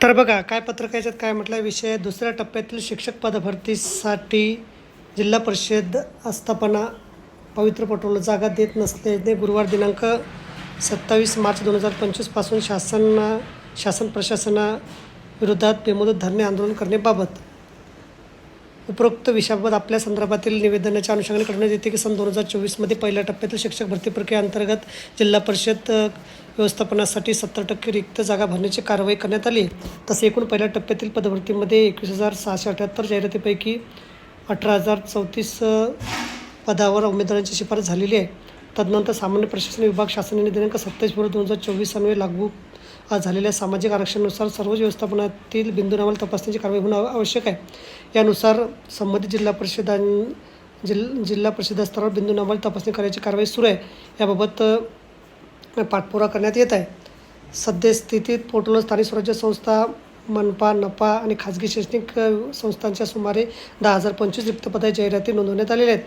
तर बघा काय पत्रक याच्यात? काय म्हटलं विषय दुसऱ्या टप्प्यातील शिक्षक पदभरतीसाठी जिल्हा परिषद आस्थापना पवित्र पटोला जागा देत नसल्याने गुरुवार दिनांक सत्तावीस मार्च दोन हजार पंचवीसपासून शासन शासन प्रशासनाविरोधात बेमुदत धरणे आंदोलन करण्याबाबत उपरोक्त विषयाबाबत आपल्या संदर्भातील निवेदनाच्या अनुषंगाने करण्यात येते की सन दोन हजार चोवीसमध्ये पहिल्या टप्प्यातील शिक्षक भरती प्रक्रियेअंतर्गत जिल्हा परिषद व्यवस्थापनासाठी सत्तर टक्के रिक्त जागा भरण्याची कारवाई करण्यात आली. तसे एकूण पहिल्या टप्प्यातील पदभरतीमध्ये एकवीस हजार सहाशे अठ्याहत्तर जाहिरातीपैकी अठरा हजार चौतीस पदावर उमेदवारांची शिफारस झालेली आहे. तदनंतर सामान्य प्रशासन विभाग शासनाने दिनांक सत्तावीस फेब्रुवारी दोन हजार चोवीस अन्वये लागू झालेल्या सामाजिक आरक्षणानुसार सर्वच व्यवस्थापनातील बिंदूनामाला तपासण्याची कारवाई होणं आवश्यक आहे. यानुसार संबंधित जिल्हा परिषदां जिल जिल्हा परिषदा स्तरावर बिंदूनामाला तपासणी करायची कारवाई सुरू आहे. याबाबत पाठपुरा करण्यात येत आहे. सद्यस्थितीत पोर्टल स्थानिक स्वराज्य संस्था मनपा नपा आणि खाजगी शैक्षणिक संस्थांच्या सुमारे दहा हजार पंचवीस रिक्तपदाच्या जाहिराती नोंदवण्यात आलेल्या आहेत.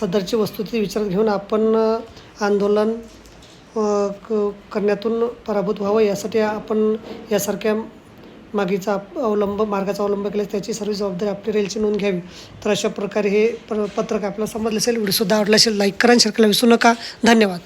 सदरची वस्तुस्थिती विचारात घेऊन आपण आंदोलन क- करण्यातून पराभूत व्हावं यासाठी आपण यासारख्या मागीचा अवलंब मार्गाचा अवलंब केल्यास त्याची सर्व जबाबदारी आपली रेलची नोंद घ्यावी. तर अशा प्रकारे हे पत्रक आपल्याला समजलं असेल व्हिडिओसुद्धा आवडला असेल लाईक करा शेअर करायला विसरू नका. धन्यवाद.